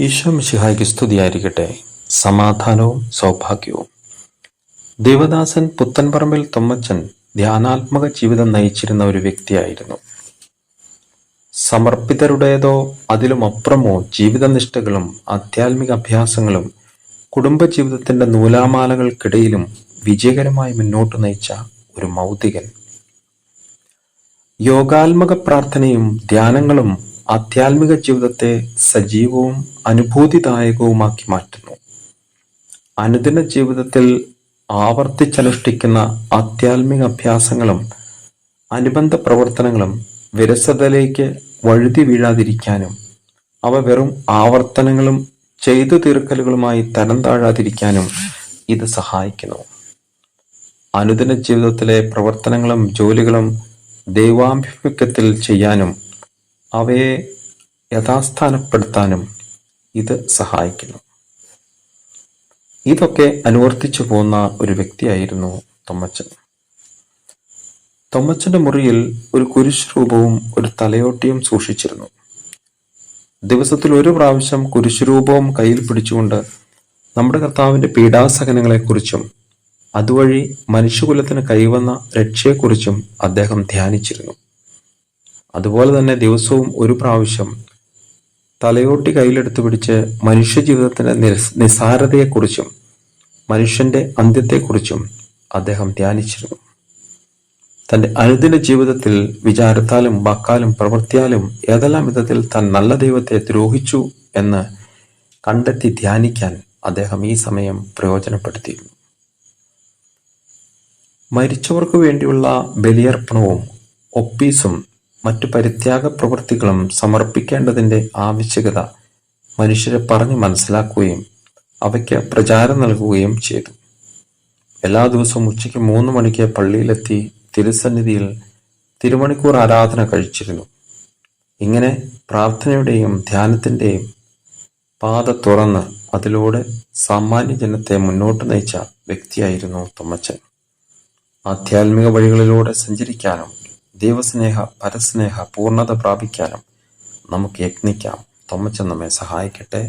ഈശോ മിശിഹായ്ക്ക് സ്തുതിയായിരിക്കട്ടെ. സമാധാനവും സൗഭാഗ്യവും. ദേവദാസൻ പുത്തൻപറമ്പിൽ തൊമ്മച്ചൻ ധ്യാനാത്മക ജീവിതം നയിച്ചിരുന്ന ഒരു വ്യക്തിയായിരുന്നു. സമർപ്പിതരുടേതോ അതിലും അപ്പുറമോ ജീവിതനിഷ്ഠകളും ആധ്യാത്മിക അഭ്യാസങ്ങളും കുടുംബജീവിതത്തിന്റെ നൂലാമാലകൾക്കിടയിലും വിജയകരമായി മുന്നോട്ട് നയിച്ച ഒരു മൗതികൻ. യോഗാത്മക പ്രാർത്ഥനയും ധ്യാനങ്ങളും ആധ്യാത്മിക ജീവിതത്തെ സജീവവും അനുഭൂതിദായകവുമാക്കി മാറ്റുന്നു. അനുദിന ജീവിതത്തിൽ ആവർത്തിച്ചനുഷ്ഠിക്കുന്ന ആധ്യാത്മിക അഭ്യാസങ്ങളും അനുബന്ധ പ്രവർത്തനങ്ങളും വിരസതയിലേക്ക് വഴുതി വീഴാതിരിക്കാനും അവ വെറും ആവർത്തനങ്ങളും ചെയ്തു തീർക്കലുകളുമായി തരം താഴാതിരിക്കാനും ഇത് സഹായിക്കുന്നു. അനുദിന ജീവിതത്തിലെ പ്രവർത്തനങ്ങളും ജോലികളും ദൈവാഭിമുഖ്യത്തിൽ ചെയ്യാനും അവയെ യഥാസ്ഥാനപ്പെടുത്താനും ഇത് സഹായിക്കുന്നു. ഇതൊക്കെ അനുവർത്തിച്ചു പോന്ന ഒരു വ്യക്തിയായിരുന്നു തൊമ്മച്ചൻ. തൊമ്മച്ചന്റെ മുറിയിൽ ഒരു കുരിശ് രൂപവും ഒരു തലയോട്ടിയും സൂക്ഷിച്ചിരുന്നു. ദിവസത്തിൽ ഒരു പ്രാവശ്യം കുരിശ് രൂപവും കയ്യിൽ പിടിച്ചുകൊണ്ട് നമ്മുടെ കർത്താവിന്റെ പീഡാസഹനങ്ങളെക്കുറിച്ചും അതുവഴി മനുഷ്യകുലത്തിന് കൈവന്ന രക്ഷയെക്കുറിച്ചും അദ്ദേഹം ധ്യാനിച്ചിരുന്നു. അതുപോലെ തന്നെ ദിവസവും ഒരു പ്രാവശ്യം തലയോട്ടി കയ്യിലെടുത്ത് പിടിച്ച് മനുഷ്യജീവിതത്തിന്റെ നിസ് നിസ്സാരതയെക്കുറിച്ചും മനുഷ്യന്റെ അന്ത്യത്തെക്കുറിച്ചും അദ്ദേഹം ധ്യാനിച്ചിരുന്നു. തന്റെ അനുദിന ജീവിതത്തിൽ വിചാരത്താലും വാക്കാലും പ്രവൃത്തിയാലും ഏതെല്ലാം വിധത്തിൽ തൻ നല്ല ദൈവത്തെ ദ്രോഹിച്ചു എന്ന് കണ്ടെത്തി ധ്യാനിക്കാൻ അദ്ദേഹം ഈ സമയം പ്രയോജനപ്പെടുത്തിയിരുന്നു. മരിച്ചവർക്ക് വേണ്ടിയുള്ള ബലിയർപ്പണവും ഒപ്പീസും മറ്റു പരിത്യാഗ പ്രവൃത്തികളും സമർപ്പിക്കേണ്ടതിന്റെ ആവശ്യകത മനുഷ്യരെ പറഞ്ഞു മനസ്സിലാക്കുകയും അവയ്ക്ക് പ്രചാരം നൽകുകയും ചെയ്തു. എല്ലാ ദിവസവും ഉച്ചയ്ക്ക് മൂന്ന് മണിക്ക് പള്ളിയിലെത്തി തിരുസന്നിധിയിൽ തിരുമണിക്കൂർ ആരാധന കഴിച്ചിരുന്നു. ഇങ്ങനെ പ്രാർത്ഥനയുടെയും ധ്യാനത്തിന്റെയും പാത തുറന്ന് അതിലൂടെ സാമാന്യ ജനത്തെ മുന്നോട്ട് നയിച്ച വ്യക്തിയായിരുന്നു തൊമ്മച്ചൻ. ആധ്യാത്മിക വഴികളിലൂടെ സഞ്ചരിക്കാനും ദൈവസ്നേഹ പരസ്നേഹ പൂർണത പ്രാപിക്കാനും നമുക്ക് യത്നിക്കാം തമ്മച്ചൻ നമ്മെ സഹായിക്കട്ടെ.